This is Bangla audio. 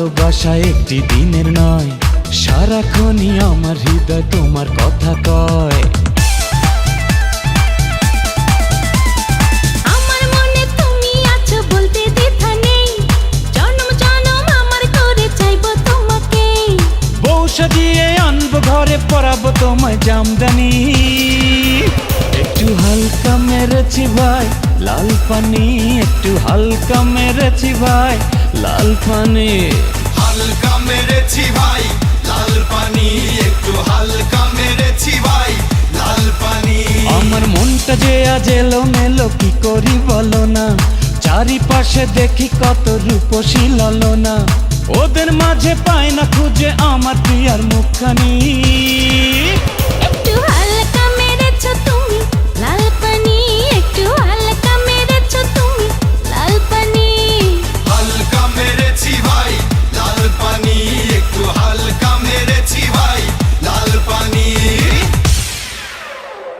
ভালোবাসা একটি দিনের নয়। সারাক্ষণই আমার হৃদয় তোমার কথা কয়। সাজিয়ে আনব ঘরে পরাবো তোমায় জামদানি। একটু হালকা মেরেছি ভাই লাল পানি একটু হালকা মেরেছি ভাই লাল পানি। হালকা মেরেছি ভাই লাল পানি একটু হালকা মেরেছি ভাই লাল পানি। আমার মনটা যে আজ এলো মেলো কি করি বলো না? চারিপাশে দেখি কত রূপসী ললনা ওদের মাঝে পায় না খুঁজে আমার প্রিয়ার মুখখানি।